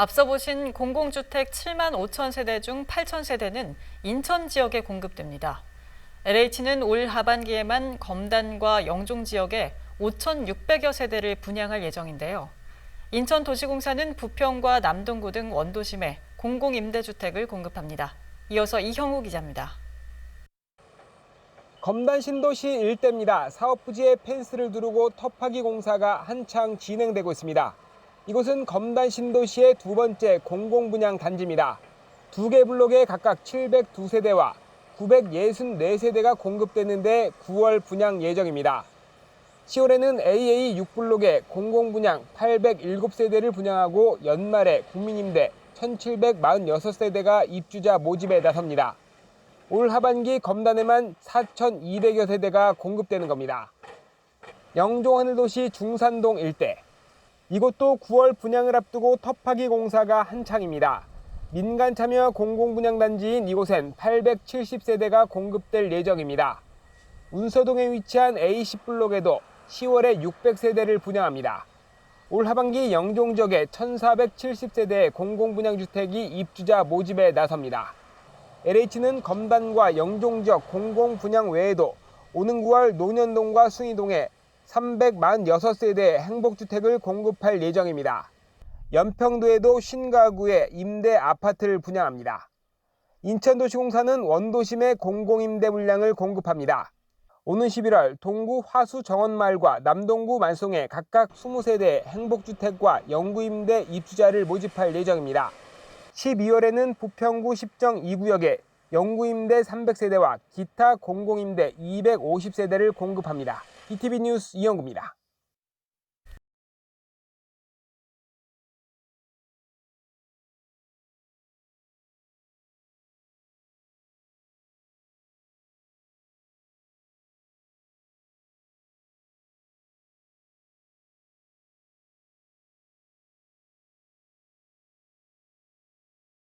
앞서 보신 공공주택 7만 5천 세대 중 8천 세대는 인천 지역에 공급됩니다. LH는 올 하반기에만 검단과 영종 지역에 5,600여 세대를 분양할 예정인데요. 인천도시공사는 부평과 남동구 등 원도심에 공공임대주택을 공급합니다. 이어서 이형우 기자입니다. 검단 신도시 일대입니다. 사업 부지에 펜스를 두르고 터파기 공사가 한창 진행되고 있습니다. 이곳은 검단 신도시의 두 번째 공공분양 단지입니다. 두 개 블록에 각각 702세대와 964세대가 공급되는데 9월 분양 예정입니다. 10월에는 AA 6블록에 공공분양 807세대를 분양하고 연말에 국민임대 1746세대가 입주자 모집에 나섭니다. 올 하반기 검단에만 4,200여 세대가 공급되는 겁니다. 영종하늘도시 중산동 일대. 이곳도 9월 분양을 앞두고 터파기 공사가 한창입니다. 민간 참여 공공 분양 단지인 이곳엔 870세대가 공급될 예정입니다. 운서동에 위치한 A10 블록에도 10월에 600세대를 분양합니다. 올 하반기 영종 지역에 1,470세대의 공공분양주택이 입주자 모집에 나섭니다. LH는 검단과 영종 지역 공공분양 외에도 오는 9월 논현동과 숭이동에 346세대의 행복주택을 공급할 예정입니다. 연평도에도 신가구에 임대 아파트를 분양합니다. 인천도시공사는 원도심에 공공임대 물량을 공급합니다. 오는 11월 동구 화수 정원마을과 남동구 만송에 각각 20세대의 행복주택과 영구임대 입주자를 모집할 예정입니다. 12월에는 부평구 10정 2구역에 영구임대 300세대와 기타 공공임대 250세대를 공급합니다. BTV 뉴스 이영구입니다.